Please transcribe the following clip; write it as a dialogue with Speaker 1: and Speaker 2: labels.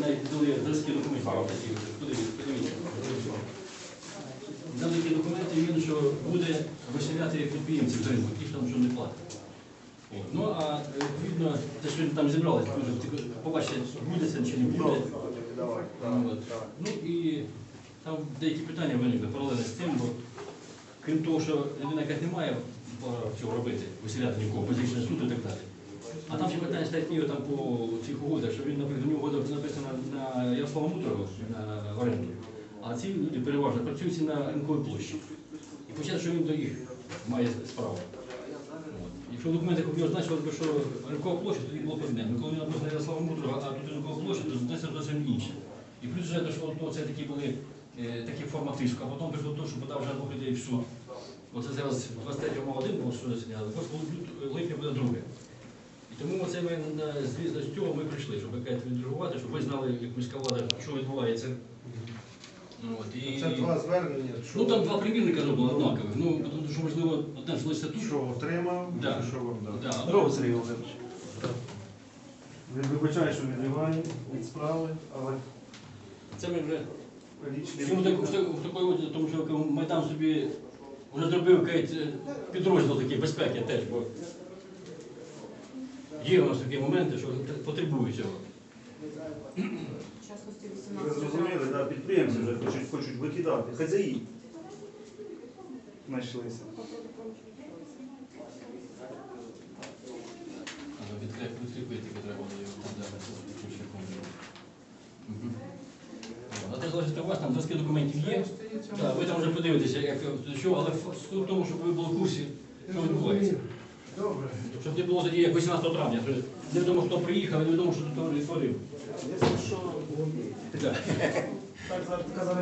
Speaker 1: навіть дали зразки документів. Дали такі документи, він що буде виселяти підприємців з ринку, ті, хто там що не платить. Ну а відповідно, те, що там зібралися, побачите, буде це чи не буде. Там. Ну і там деякі питання виникли паралельно з тим, бо крім того, що людина якась не має цього робити, виселяти нікого, позичний суд і так далі. А там ще питання стоять ніби там по цих угодах, що він, наприклад, у нього угода написана на Ярослава Мудрого на оренду, а ці люди переважно працюють на ринковій площі. І почати, що він до їх має справу. Якщо в документах його значилось що ринкова площа, тоді було одне. Ну, коли він написано Ярослава Мудрого, а тут ринкова площа, то значить зовсім інше. І плюс вже те, що от, це такі були е, такі форма тиску, а потім прийшло до того, що подав вже двох людей в суд. Оце зараз 23 мав один був суд засідання, а липня буде друге. Тому оце ми звісно з цього ми прийшли, щоб якось відреагувати, щоб ви знали, як міська влада, що відбувається. Ну, От, і...
Speaker 2: Це два звернення.
Speaker 1: Ну там два примірника зроблено однакових. Ну, тому що можливо одне жилося тут.
Speaker 2: Що отримав,
Speaker 1: Да.
Speaker 2: що вам дав.
Speaker 1: Да.
Speaker 3: Здорово, Сергій Володимирович. Вибачаю, що відриваю від справи, але
Speaker 1: Це ми вже Чому так, в так- в такої от, тому що Майдан собі вже зробив підрозділ такий безпеки теж, бо є у нас такі моменти, що потребують цього.
Speaker 3: Ви зрозуміли, да, підприємці вже хочуть, хочуть викидати. Хазяї знайшлися.
Speaker 1: Відкріпити треба те залежить у вас, там зразки документів є. Так, ви там вже подивитеся, як що, але суть в тому, щоб ви були в курсі, що відбувається.
Speaker 2: Добре.
Speaker 1: Щоб не було тоді як 18 травня, Не невідомо хто приїхав, невідомо, що тут творив.
Speaker 3: Якщо що,
Speaker 1: Так.
Speaker 3: так казали.